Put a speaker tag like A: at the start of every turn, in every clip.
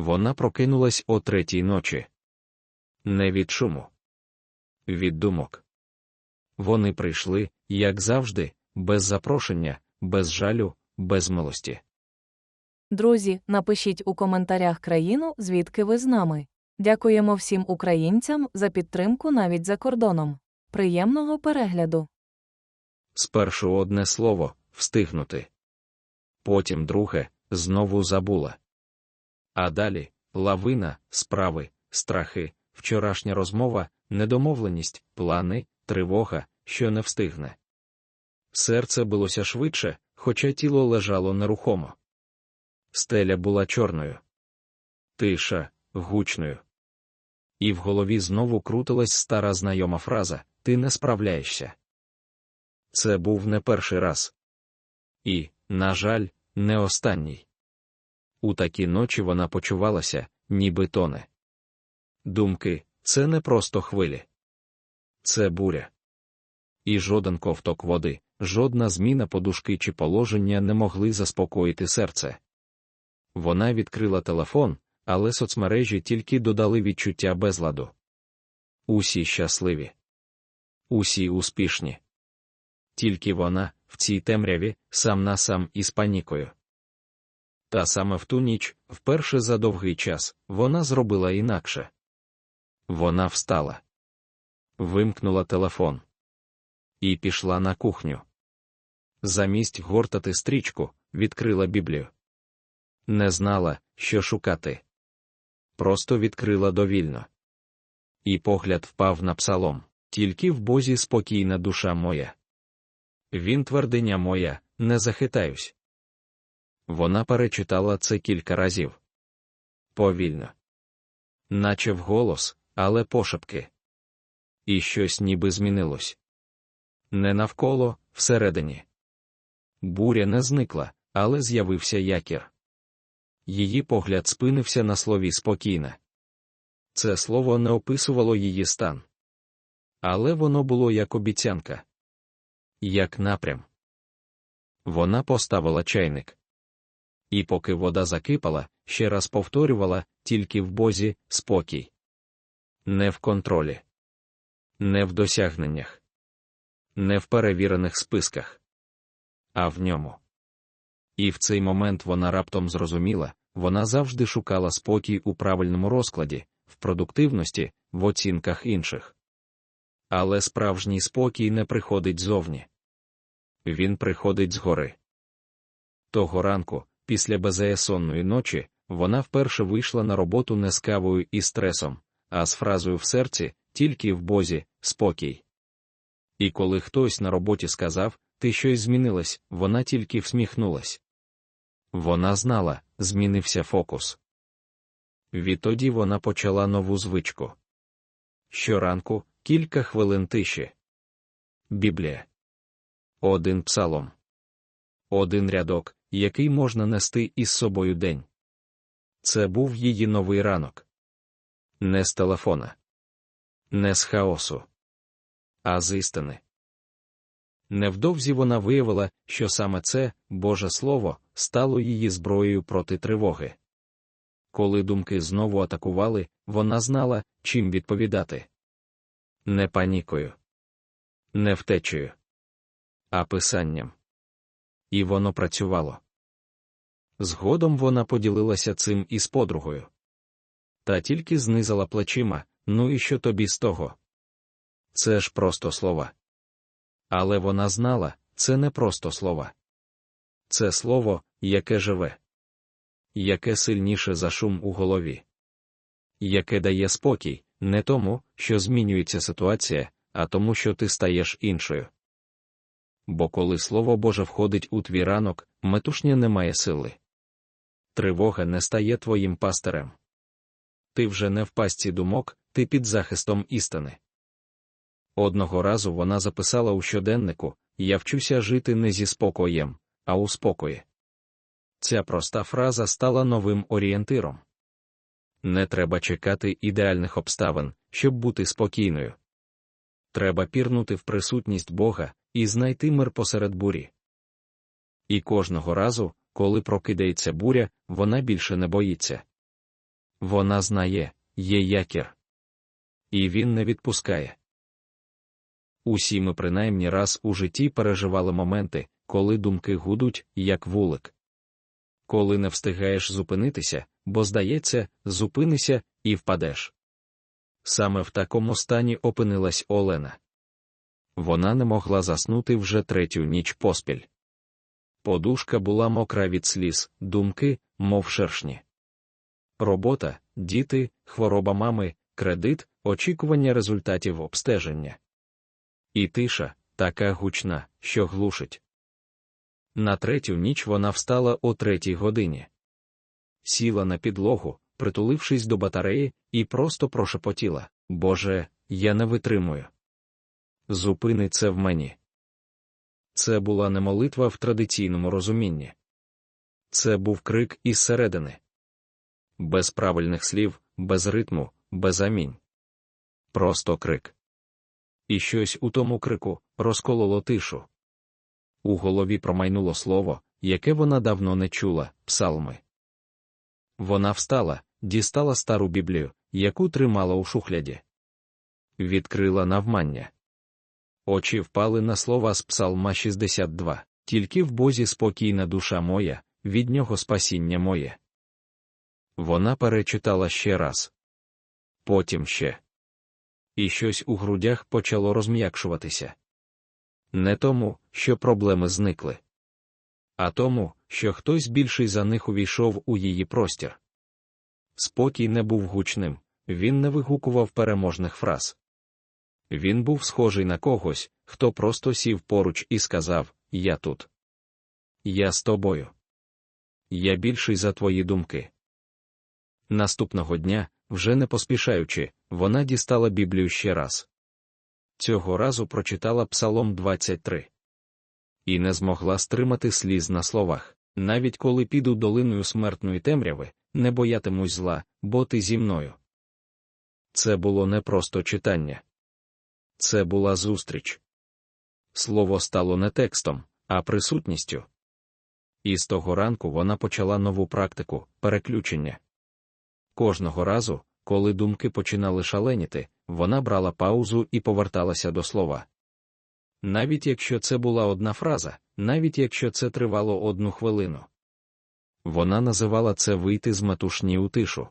A: Вона прокинулась о третій ночі. Не від шуму. Від думок. Вони прийшли, як завжди, без запрошення, без жалю, без милості.
B: Друзі, напишіть у коментарях країну, звідки ви з нами. Дякуємо всім українцям за підтримку навіть за кордоном. Приємного перегляду!
A: Спершу одне слово встигнути. Потім друге знову забула. А далі лавина, справи, страхи, вчорашня розмова, недомовленість, плани, тривога, що не встигне. Серце билося швидше, хоча тіло лежало нерухомо. Стеля була чорною. Тиша, гучною. І в голові знову крутилась стара знайома фраза Ти не справляєшся. Це був не перший раз. І, на жаль, не останній. У такі ночі вона почувалася, ніби тоне. Думки це не просто хвилі. Це буря. І жоден ковток води, жодна зміна подушки чи положення не могли заспокоїти серце. Вона відкрила телефон, але соцмережі тільки додали відчуття безладу. Усі щасливі. Усі успішні. Тільки вона, в цій темряві, сам на сам із панікою. Та саме в ту ніч, вперше за довгий час, вона зробила інакше. Вона встала, вимкнула телефон і пішла на кухню. Замість гортати стрічку, відкрила Біблію. Не знала, що шукати. Просто відкрила довільно. І погляд впав на псалом, тільки в Бозі спокійна душа моя. Він твердиня моя, не захитаюсь. Вона перечитала це кілька разів. Повільно. Наче вголос, але пошепки. І щось ніби змінилось. Не навколо, всередині. Буря не зникла, але з'явився якір. Її погляд спинився на слові спокійне. Це слово не описувало її стан. Але воно було як обіцянка. Як напрям. Вона поставила чайник. І поки вода закипала, ще раз повторювала тільки в бозі спокій. Не в контролі, не в досягненнях, не в перевірених списках, а в ньому. І в цей момент вона раптом зрозуміла, вона завжди шукала спокій у правильному розкладі, в продуктивності, в оцінках інших. Але справжній спокій не приходить зовні. Він приходить згори. Того ранку, після безеясонної ночі, вона вперше вийшла на роботу не з кавою і стресом, а з фразою в серці, тільки в бозі, спокій. І коли хтось на роботі сказав, ти щось змінилась, вона тільки всміхнулась. Вона знала, змінився фокус. Відтоді вона почала нову звичку. Щоранку кілька хвилин тиші. Біблія. Один псалом. Один рядок, який можна нести із собою день. Це був її новий ранок. Не з телефона, не з хаосу, а з істини. Невдовзі вона виявила, що саме це, Боже Слово, стало її зброєю проти тривоги. Коли думки знову атакували, вона знала, чим відповідати. Не панікою, не втечею, а писанням. І воно працювало. Згодом вона поділилася цим із подругою. Та тільки знизала плечима, ну і що тобі з того? Це ж просто слова. Але вона знала, це не просто слова. Це слово, яке живе, яке сильніше за шум у голові, яке дає спокій, не тому, що змінюється ситуація, а тому, що ти стаєш іншою. Бо коли Слово Боже входить у твій ранок, метушня не має сили. Тривога не стає твоїм пастирем. Ти вже не в пастці думок, ти під захистом істини. Одного разу вона записала у щоденнику Я вчуся жити не зі спокоєм, а у спокої. Ця проста фраза стала новим орієнтиром. Не треба чекати ідеальних обставин, щоб бути спокійною. Треба пірнути в присутність Бога і знайти мир посеред бурі. І кожного разу, коли прокидається буря, вона більше не боїться. вона знає, є якір. І він не відпускає. Усі ми принаймні раз у житті переживали моменти, коли думки гудуть, як вулик. Коли не встигаєш зупинитися, бо здається, зупинися і впадеш. Саме в такому стані опинилась Олена. Вона не могла заснути вже третю ніч поспіль. Подушка була мокра від сліз, думки, мов шершні. Робота, діти, хвороба мами, кредит, очікування результатів обстеження. І тиша, така гучна, що глушить. На третю ніч вона встала о третій годині. Сіла на підлогу, притулившись до батареї, і просто прошепотіла Боже, я не витримую. Зупини це в мені. Це була не молитва в традиційному розумінні. Це був крик із середини. Без правильних слів, без ритму, без амінь. Просто крик. І щось у тому крику розкололо тишу. У голові промайнуло слово, яке вона давно не чула, псалми. Вона встала, дістала стару біблію, яку тримала у шухляді. Відкрила навмання. Очі впали на слова з Псалма 62, тільки в Бозі спокійна душа моя, від нього спасіння моє. Вона перечитала ще раз. Потім ще. І щось у грудях почало розм'якшуватися. Не тому, що проблеми зникли, а тому, що хтось більший за них увійшов у її простір. Спокій не був гучним, він не вигукував переможних фраз. Він був схожий на когось, хто просто сів поруч і сказав: Я тут. Я з тобою. Я більший за твої думки. Наступного дня, вже не поспішаючи, вона дістала Біблію ще раз. Цього разу прочитала Псалом 23. І не змогла стримати сліз на словах, навіть коли піду долиною смертної темряви, не боятимусь зла, бо ти зі мною. Це було не просто читання. Це була зустріч. Слово стало не текстом, а присутністю. І з того ранку вона почала нову практику переключення. Кожного разу, коли думки починали шаленіти, вона брала паузу і поверталася до слова. Навіть якщо це була одна фраза, навіть якщо це тривало одну хвилину. Вона називала це вийти з метушні у тишу.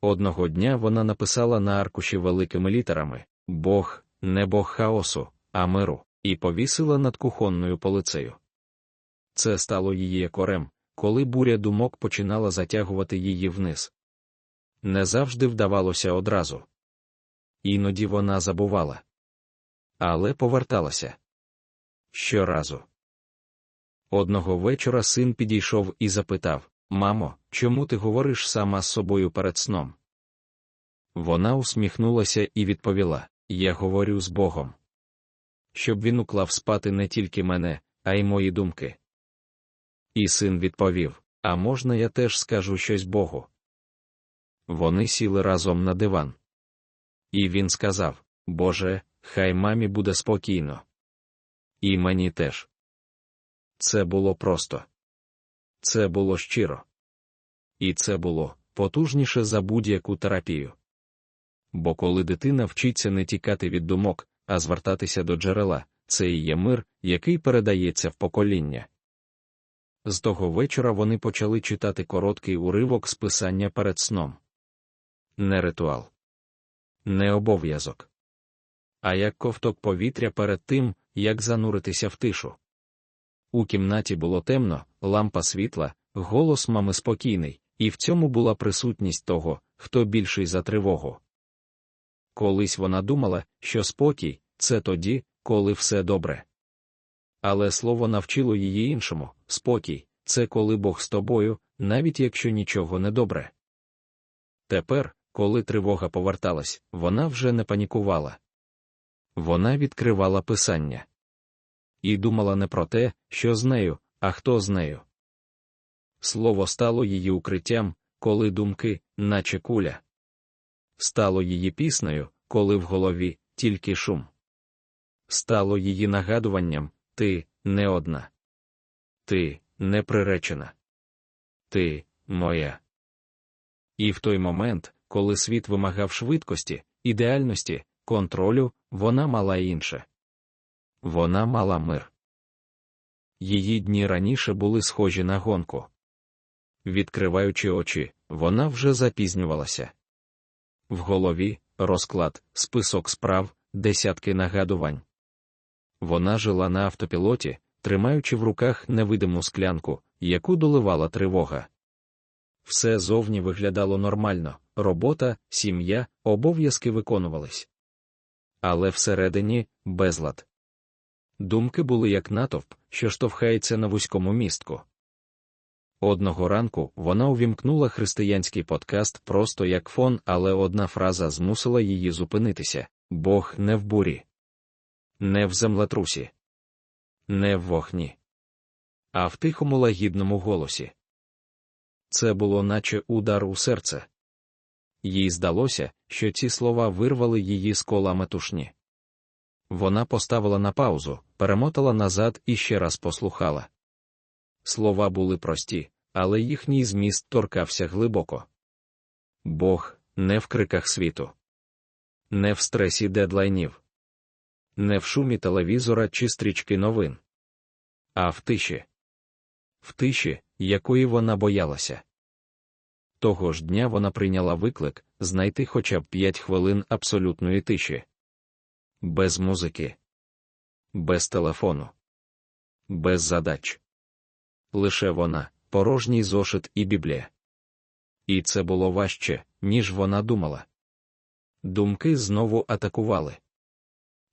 A: Одного дня вона написала на аркуші великими літерами Бог, не Бог хаосу, а миру, і повісила над кухонною полицею. Це стало її корем, коли буря думок починала затягувати її вниз. Не завжди вдавалося одразу. Іноді вона забувала. Але поверталася. Щоразу. Одного вечора син підійшов і запитав Мамо, чому ти говориш сама з собою перед сном? Вона усміхнулася і відповіла Я говорю з Богом. Щоб він уклав спати не тільки мене, а й мої думки. І син відповів А можна я теж скажу щось Богу? Вони сіли разом на диван. І він сказав Боже, хай мамі буде спокійно. І мені теж. Це було просто. Це було щиро. І це було потужніше за будь-яку терапію. Бо коли дитина вчиться не тікати від думок, а звертатися до джерела, це і є мир, який передається в покоління. З того вечора вони почали читати короткий уривок з писання перед сном. Не ритуал, не обов'язок. А як ковток повітря перед тим, як зануритися в тишу. У кімнаті було темно, лампа світла, голос мами спокійний, і в цьому була присутність того, хто більший за тривогу. Колись вона думала, що спокій це тоді, коли все добре. Але слово навчило її іншому спокій це коли Бог з тобою, навіть якщо нічого не добре. Тепер, коли тривога поверталась, вона вже не панікувала. Вона відкривала писання і думала не про те, що з нею, а хто з нею. Слово стало її укриттям, коли думки, наче куля. Стало її піснею, коли в голові тільки шум. Стало її нагадуванням ти не одна. Ти не приречена. Ти моя. І в той момент, коли світ вимагав швидкості, ідеальності, контролю, вона мала інше. Вона мала мир. Її дні раніше були схожі на гонку. Відкриваючи очі, вона вже запізнювалася. В голові розклад, список справ, десятки нагадувань. Вона жила на автопілоті, тримаючи в руках невидиму склянку, яку доливала тривога. Все зовні виглядало нормально, робота, сім'я, обов'язки виконувались. Але всередині безлад. Думки були як натовп, що штовхається на вузькому містку. Одного ранку вона увімкнула християнський подкаст просто як фон, але одна фраза змусила її зупинитися Бог не в бурі, не в землетрусі, не в вогні, а в тихому лагідному голосі. Це було наче удар у серце. Їй здалося, що ці слова вирвали її з кола метушні. Вона поставила на паузу, перемотала назад і ще раз послухала. Слова були прості, але їхній зміст торкався глибоко. Бог не в криках світу, не в стресі дедлайнів, не в шумі телевізора чи стрічки новин, а в тиші, в тиші, якої вона боялася. Того ж дня вона прийняла виклик знайти хоча б п'ять хвилин абсолютної тиші. Без музики, без телефону, без задач. Лише вона, порожній зошит і біблія. І це було важче, ніж вона думала. Думки знову атакували.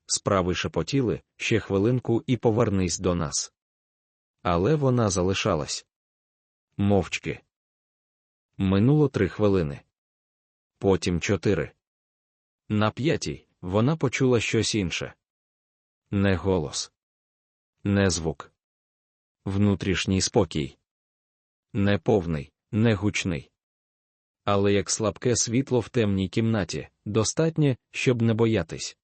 A: Справи шепотіли ще хвилинку і повернись до нас. Але вона залишалась мовчки. Минуло три хвилини. Потім чотири. На п'ятій вона почула щось інше. Не голос, не звук. Внутрішній спокій. Не повний, не гучний. Але як слабке світло в темній кімнаті, достатнє, щоб не боятись.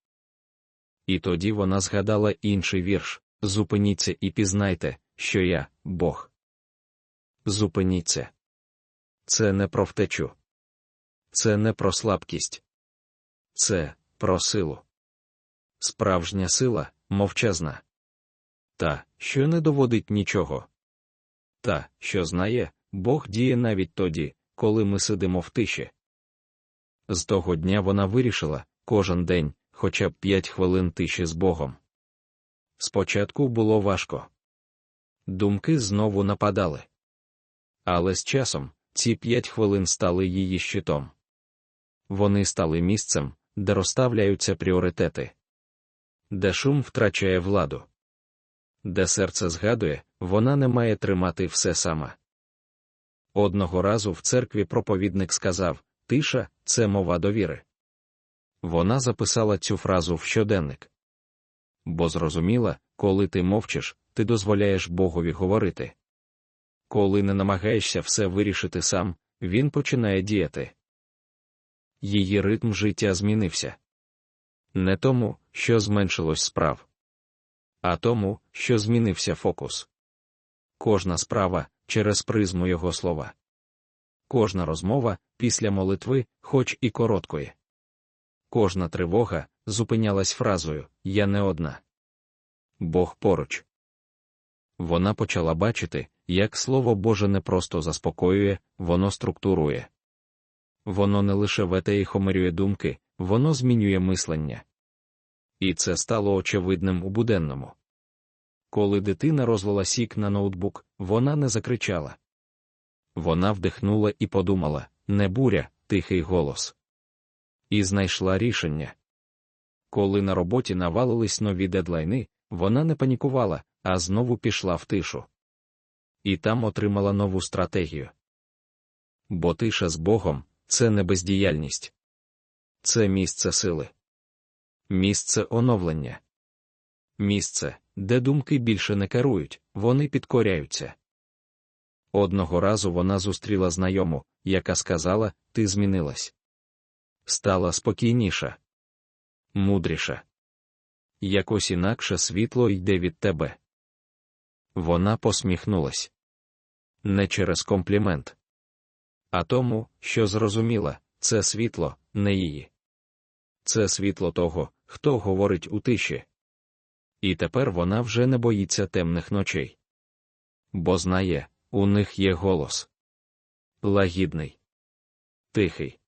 A: І тоді вона згадала інший вірш Зупиніться і пізнайте, що я Бог. Зупиніться. Це не про втечу. Це не про слабкість. Це про силу. Справжня сила мовчазна. Та, що не доводить нічого. Та, що знає, Бог діє навіть тоді, коли ми сидимо в тиші. З того дня вона вирішила кожен день, хоча б п'ять хвилин тиші з Богом. Спочатку було важко. Думки знову нападали. Але з часом ці п'ять хвилин стали її щитом. Вони стали місцем, де розставляються пріоритети, де шум втрачає владу, де серце згадує, вона не має тримати все сама. Одного разу в церкві проповідник сказав Тиша це мова довіри. Вона записала цю фразу в щоденник. Бо зрозуміла, коли ти мовчиш, ти дозволяєш Богові говорити. Коли не намагаєшся все вирішити сам, він починає діяти. Її ритм життя змінився. Не тому, що зменшилось справ, а тому, що змінився фокус. Кожна справа через призму його слова. Кожна розмова після молитви, хоч і короткої. Кожна тривога зупинялась фразою Я не одна. Бог поруч. Вона почала бачити, як Слово Боже не просто заспокоює, воно структурує. Воно не лише вете і хомерює думки, воно змінює мислення. І це стало очевидним у буденному. Коли дитина розлила сік на ноутбук, вона не закричала. Вона вдихнула і подумала не буря, тихий голос. І знайшла рішення. Коли на роботі навалились нові дедлайни, вона не панікувала, а знову пішла в тишу. І там отримала нову стратегію. Бо тиша з Богом це не бездіяльність, це місце сили, місце оновлення, місце, де думки більше не керують, вони підкоряються. Одного разу вона зустріла знайому, яка сказала Ти змінилась. Стала спокійніша, мудріша. Якось інакше світло йде від тебе. Вона посміхнулась. Не через комплімент, а тому, що зрозуміла, це світло, не її. Це світло того, хто говорить у тиші. І тепер вона вже не боїться темних ночей. Бо знає, у них є голос. Лагідний, тихий,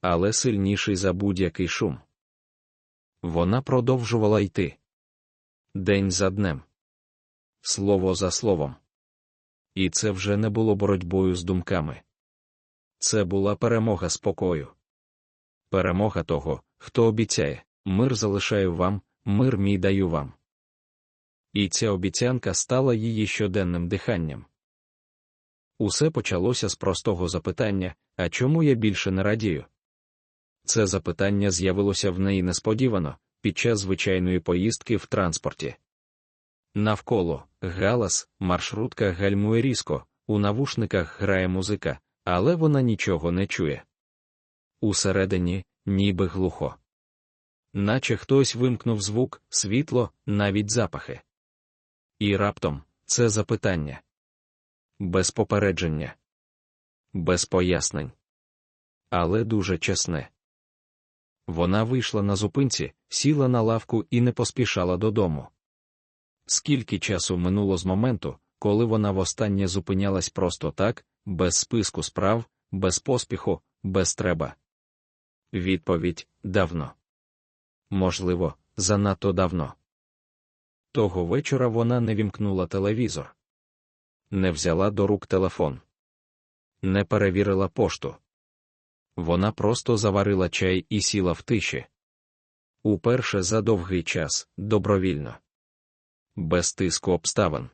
A: але сильніший за будь-який шум. Вона продовжувала йти день за днем, слово за словом. І це вже не було боротьбою з думками. Це була перемога спокою. Перемога того, хто обіцяє, мир залишаю вам, мир мій даю вам. І ця обіцянка стала її щоденним диханням. Усе почалося з простого запитання а чому я більше не радію? Це запитання з'явилося в неї несподівано, під час звичайної поїздки в транспорті. Навколо галас, маршрутка гальмує різко, у навушниках грає музика, але вона нічого не чує. Усередині, ніби глухо. Наче хтось вимкнув звук, світло, навіть запахи. І раптом це запитання. Без попередження, без пояснень. Але дуже чесне. Вона вийшла на зупинці, сіла на лавку і не поспішала додому. Скільки часу минуло з моменту, коли вона востаннє зупинялась просто так, без списку справ, без поспіху, без треба? Відповідь давно. Можливо, занадто давно. Того вечора вона не вімкнула телевізор, не взяла до рук телефон, не перевірила пошту. Вона просто заварила чай і сіла в тиші. Уперше за довгий час, добровільно, без тиску обставин,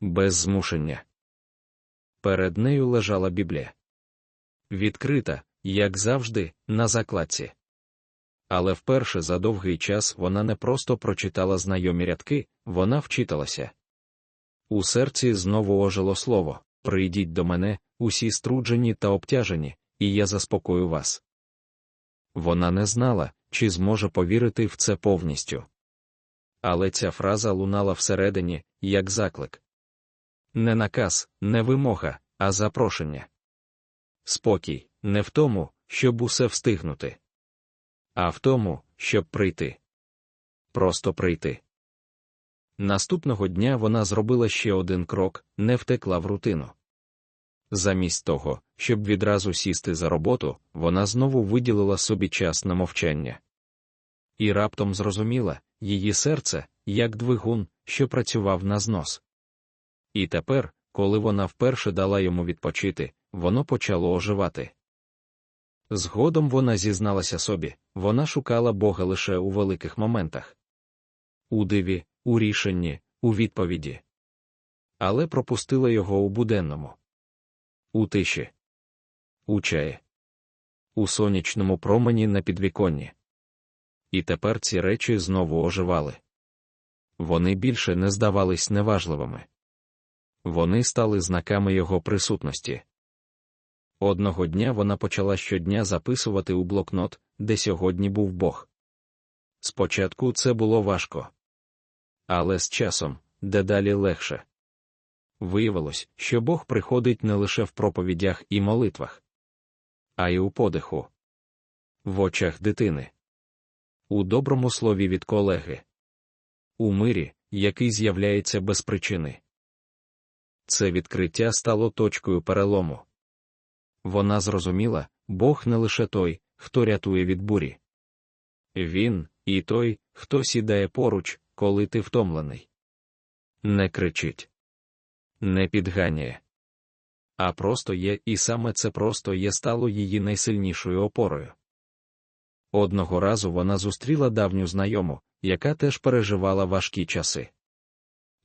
A: без змушення. Перед нею лежала Біблія. Відкрита, як завжди, на закладці. Але вперше за довгий час вона не просто прочитала знайомі рядки, вона вчиталася. У серці знову ожило слово Прийдіть до мене, усі струджені та обтяжені, і я заспокою вас. Вона не знала, чи зможе повірити в це повністю. Але ця фраза лунала всередині, як заклик. Не наказ, не вимога, а запрошення. Спокій, не в тому, щоб усе встигнути, а в тому, щоб прийти. Просто прийти. Наступного дня вона зробила ще один крок, не втекла в рутину. Замість того, щоб відразу сісти за роботу, вона знову виділила собі час на мовчання. І раптом зрозуміла її серце, як двигун, що працював на знос. І тепер, коли вона вперше дала йому відпочити, воно почало оживати. Згодом вона зізналася собі, вона шукала Бога лише у великих моментах. У диві, у рішенні, у відповіді. Але пропустила його у буденному. У тиші. У чаї. У сонячному промені на підвіконні. І тепер ці речі знову оживали. Вони більше не здавались неважливими. Вони стали знаками його присутності. Одного дня вона почала щодня записувати у блокнот, де сьогодні був Бог. Спочатку це було важко. Але з часом, дедалі легше. Виявилось, що Бог приходить не лише в проповідях і молитвах, а й у подиху, в очах дитини, у доброму слові від колеги, у мирі, який з'являється без причини. Це відкриття стало точкою перелому. Вона зрозуміла, Бог не лише той, хто рятує від бурі. Він і той, хто сідає поруч, коли ти втомлений. Не кричить, не підганяє. А просто є, і саме це просто є стало її найсильнішою опорою. Одного разу вона зустріла давню знайому, яка теж переживала важкі часи.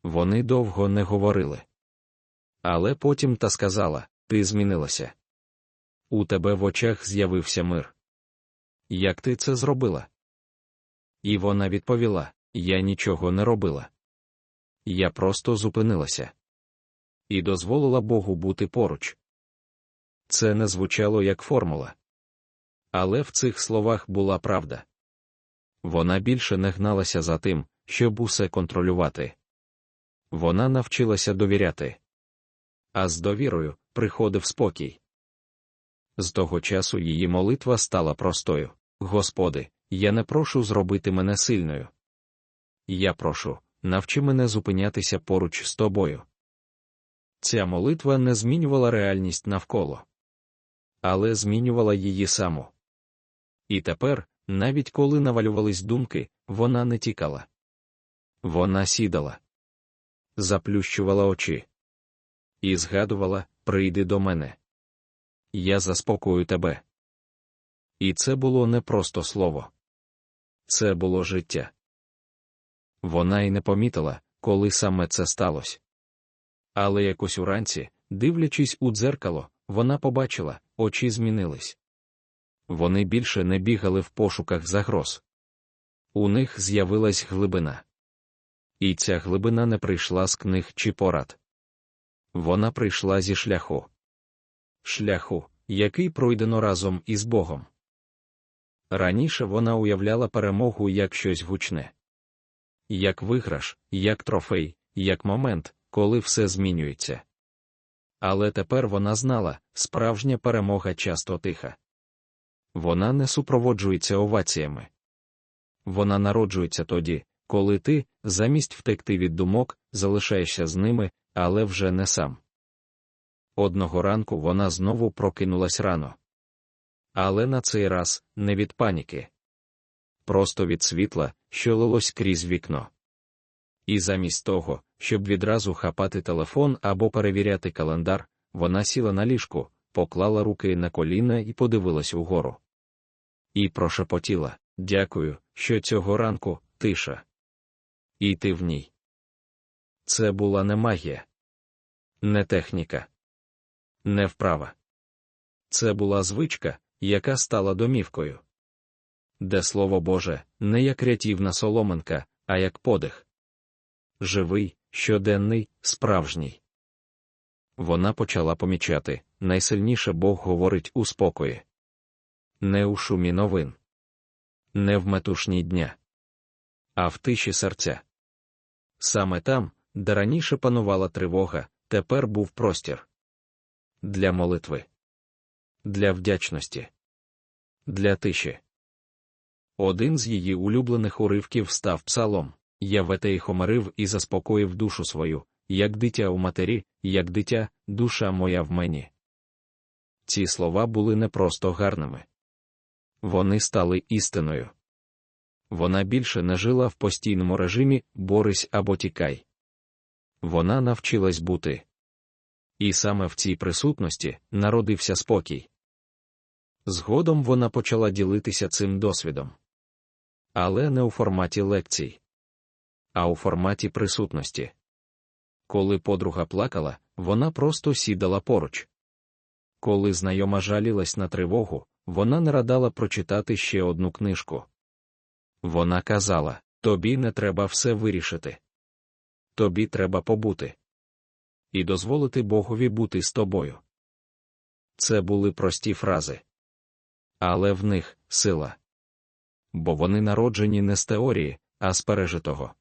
A: Вони довго не говорили. Але потім та сказала Ти змінилася. У тебе в очах з'явився мир. Як ти це зробила? І вона відповіла Я нічого не робила. Я просто зупинилася і дозволила Богу бути поруч. Це не звучало як формула. Але в цих словах була правда. Вона більше не гналася за тим, щоб усе контролювати. Вона навчилася довіряти. А з довірою приходив спокій. З того часу її молитва стала простою. Господи, я не прошу зробити мене сильною. Я прошу, навчи мене зупинятися поруч з тобою. Ця молитва не змінювала реальність навколо, але змінювала її саму. І тепер, навіть коли навалювались думки, вона не тікала. Вона сідала, заплющувала очі і згадувала прийди до мене. Я заспокою тебе. І це було не просто слово. Це було життя. Вона й не помітила, коли саме це сталося. Але якось уранці, дивлячись у дзеркало, вона побачила, очі змінились. Вони більше не бігали в пошуках загроз. У них з'явилась глибина. І ця глибина не прийшла з книг чи порад. Вона прийшла зі шляху. Шляху, який пройдено разом із Богом. Раніше вона уявляла перемогу як щось гучне, як виграш, як трофей, як момент, коли все змінюється. Але тепер вона знала, справжня перемога часто тиха. Вона не супроводжується оваціями. Вона народжується тоді, коли ти, замість втекти від думок, залишаєшся з ними, але вже не сам. Одного ранку вона знову прокинулась рано. Але на цей раз не від паніки. Просто від світла, що лилось крізь вікно. І замість того, щоб відразу хапати телефон або перевіряти календар, вона сіла на ліжку, поклала руки на коліна і подивилась угору. І прошепотіла Дякую, що цього ранку тиша. І ти в ній. Це була не магія, не техніка, не вправа. Це була звичка, яка стала домівкою. Де слово Боже, не як рятівна соломинка, а як подих. Живий, щоденний, справжній. Вона почала помічати найсильніше Бог говорить у спокої. Не у шумі новин, не в метушні дня, а в тиші серця. Саме там, де раніше панувала тривога, тепер був простір для молитви, для вдячності, для тиші. Один з її улюблених уривків став псалом Я вете й хомарив і заспокоїв душу свою, як дитя у матері, як дитя, душа моя в мені. Ці слова були не просто гарними. Вони стали істиною. Вона більше не жила в постійному режимі борись або тікай. Вона навчилась бути. І саме в цій присутності народився спокій. Згодом вона почала ділитися цим досвідом. Але не у форматі лекцій, а у форматі присутності. Коли подруга плакала, вона просто сідала поруч. Коли знайома жалілась на тривогу, вона не радала прочитати ще одну книжку. Вона казала: тобі не треба все вирішити. Тобі треба побути і дозволити Богові бути з тобою. Це були прості фрази. Але в них сила. Бо вони народжені не з теорії, а з пережитого.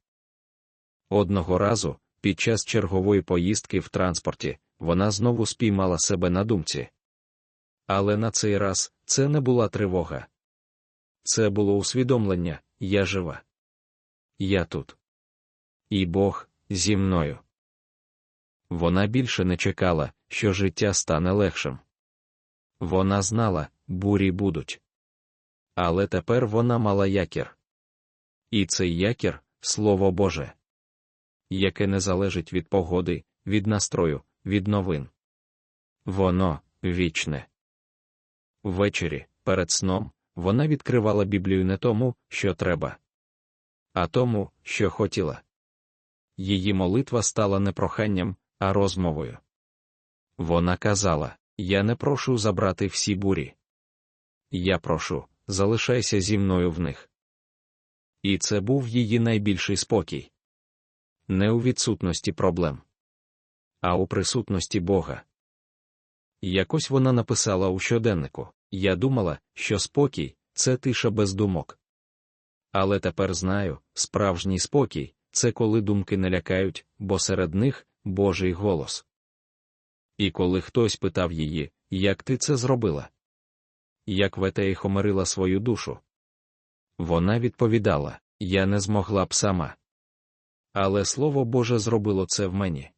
A: Одного разу, під час чергової поїздки в транспорті, вона знову спіймала себе на думці. Але на цей раз це не була тривога. Це було усвідомлення я жива. Я тут. І Бог зі мною. Вона більше не чекала, що життя стане легшим. Вона знала, бурі будуть. Але тепер вона мала якір. І цей якір слово Боже, яке не залежить від погоди, від настрою, від новин. Воно вічне. Ввечері, перед сном, вона відкривала Біблію не тому, що треба, а тому, що хотіла. Її молитва стала не проханням, а розмовою. Вона казала: Я не прошу забрати всі бурі. Я прошу, залишайся зі мною в них. І це був її найбільший спокій. Не у відсутності проблем, а у присутності Бога. Якось вона написала у щоденнику Я думала, що спокій це тиша без думок. Але тепер знаю, справжній спокій це коли думки не лякають, бо серед них Божий голос. І коли хтось питав її, як ти це зробила, як Ветеї хомерила свою душу. Вона відповідала: Я не змогла б сама. Але Слово Боже зробило це в мені.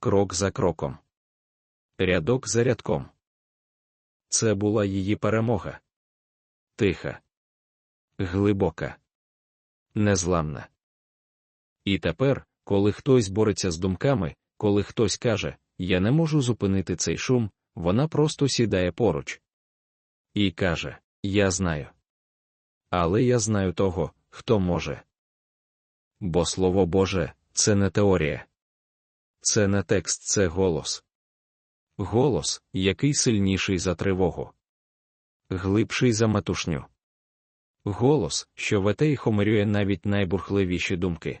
A: Крок за кроком. Рядок за рядком. Це була її перемога. Тиха, глибока, незламна. І тепер, коли хтось бореться з думками, коли хтось каже, я не можу зупинити цей шум, вона просто сідає поруч. І каже: Я знаю. Але я знаю того, хто може. Бо Слово Боже це не теорія. Це не текст, це голос. Голос, який сильніший за тривогу, глибший за метушню. Голос, що вете й хомирює навіть найбурхливіші думки.